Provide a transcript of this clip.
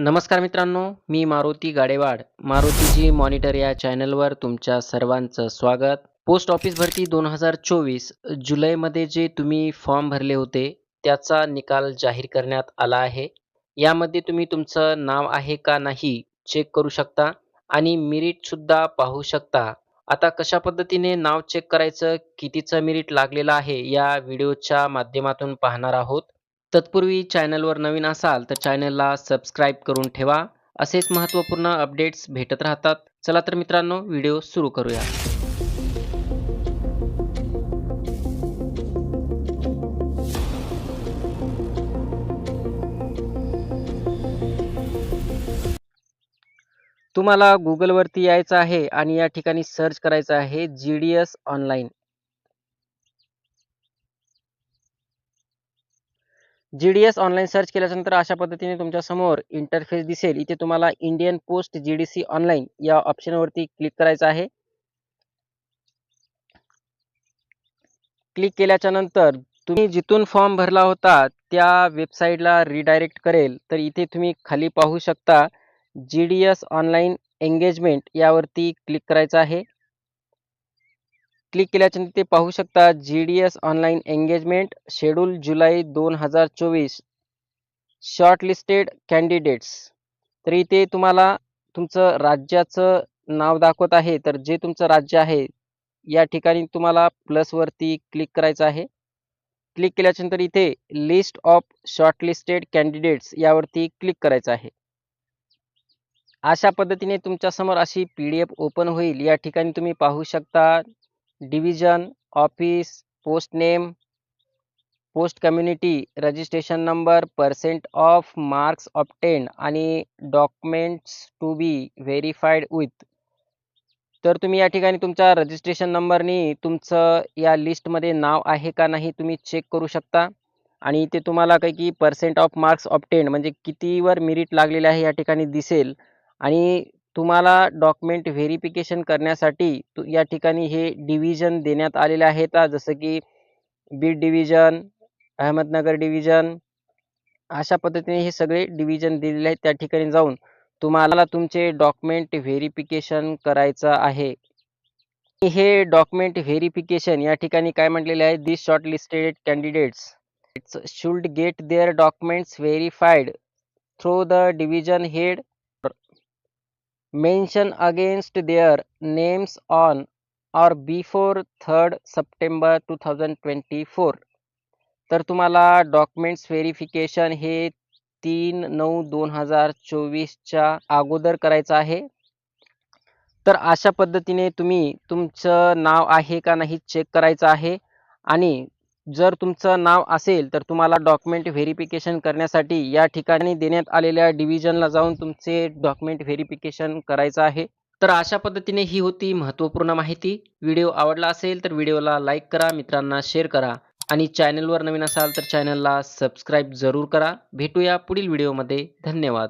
नमस्कार मित्रांनो मी मारुती गाडेवाड. मारुतीजी मॉनिटर या चॅनलवर तुमच्या सर्वांचं स्वागत. पोस्ट ऑफिस भरती दोन हजार चोवीस जुलैमध्ये जे तुम्ही फॉर्म भरले होते त्याचा निकाल जाहीर करण्यात आला आहे. यामध्ये तुम्ही तुमचं नाव आहे का नाही चेक करू शकता आणि मिरीटसुद्धा पाहू शकता. आता कशा पद्धतीने नाव चेक करायचं कितीचं मिरीट लागलेलं आहे या व्हिडिओच्या माध्यमातून पाहणार आहोत. तत्पूर्वी चॅनलवर नवीन असाल तर चॅनलला सबस्क्राईब करून ठेवा. असेच महत्त्वपूर्ण अपडेट्स भेटत राहतात. चला तर मित्रांनो व्हिडिओ सुरू करूया. तुम्हाला गुगलवरती यायचं आहे आणि या ठिकाणी सर्च करायचं आहे G D S online G D S online search केल्यानंतर अशा पद्धतीने तुमच्यासमोर इंटरफेस दिसेल. इथे तुम्हाला Indian post G D C online या ऑप्शनवरती क्लिक करायचं आहे. क्लिक केल्याच्यानंतर तुम्ही जिथून फॉर्म भरला होता त्या वेबसाईटला रिडायरेक्ट करेल. तर इथे तुम्ही खाली पाहू शकता G D S online engagement यावरती क्लिक करायचं आहे. क्लिक केल्याच्यानंतर ते पाहू शकता G D S online engagement schedule जुलै दोन हजार चोवीस. शॉर्टलिस्टेड कॅन्डिडेट्स तर इथे तुम्हाला तुमचं राज्याचं नाव दाखवत आहे. तर जे तुमचं राज्य आहे या ठिकाणी तुम्हाला प्लसवरती क्लिक करायचं आहे. क्लिक केल्याच्यानंतर इथे लिस्ट ऑफ शॉर्टलिस्टेड कॅन्डिडेट्स यावरती क्लिक करायचं आहे. अशा पद्धतीने तुमच्यासमोर अशी पी डी एफ ओपन होईल. या ठिकाणी तुम्ही पाहू शकता division office post name post community registration number percent of marks obtain आणि documents to be verified with तर तुम्ही या ठिकाणी तुमच्या रजिस्ट्रेशन नंबरनी तुमचं या लिस्टमध्ये नाव आहे का नाही तुम्ही चेक करू शकता. आणि इथे तुम्हाला काही की पर्सेंट ऑफ मार्क्स ऑप्टेन म्हणजे कितीवर मिरिट लागलेले आहे या ठिकाणी दिसेल. आणि तुम्हाला डॉक्युमेंट व्हेरिफिकेशन करण्यासाठी तु या ठिकाणी हे डिव्हिजन देण्यात आलेले आहेत. जसं की बीड डिव्हिजन अहमदनगर डिव्हिजन अशा पद्धतीने हे सगळे डिव्हिजन दिलेले आहेत त्या ठिकाणी जाऊन तुम्हाला तुमचे डॉक्युमेंट व्हेरिफिकेशन करायचं आहे. हे डॉक्युमेंट व्हेरिफिकेशन या ठिकाणी काय म्हटलेले आहे? This short listed candidates should get their documents verified through the division head mention against their names on or before third September two thousand twenty four तर तुम्हाला डॉक्युमेंट्स व्हेरिफिकेशन हे तीन नऊ दोन हजार चोवीसच्या अगोदर करायचं आहे. तर अशा पद्धतीने तुम्ही तुमचं नाव आहे का नाही चेक करायचं आहे. आणि जर तुमचं नाव असेल तर तुम्हाला डॉक्युमेंट व्हेरिफिकेशन करण्यासाठी या ठिकाणी देण्यात आलेल्या डिव्हिजनला जाऊन तुमचे डॉक्युमेंट व्हेरिफिकेशन करायचं आहे. तर अशा पद्धतीने ही होती महत्त्वपूर्ण माहिती. व्हिडिओ आवडला असेल तर व्हिडिओला लाईक करा मित्रांना शेअर करा आणि चॅनलवर नवीन असाल तर चॅनलला सबस्क्राईब जरूर करा. भेटूया पुढील व्हिडिओमध्ये धन्यवाद.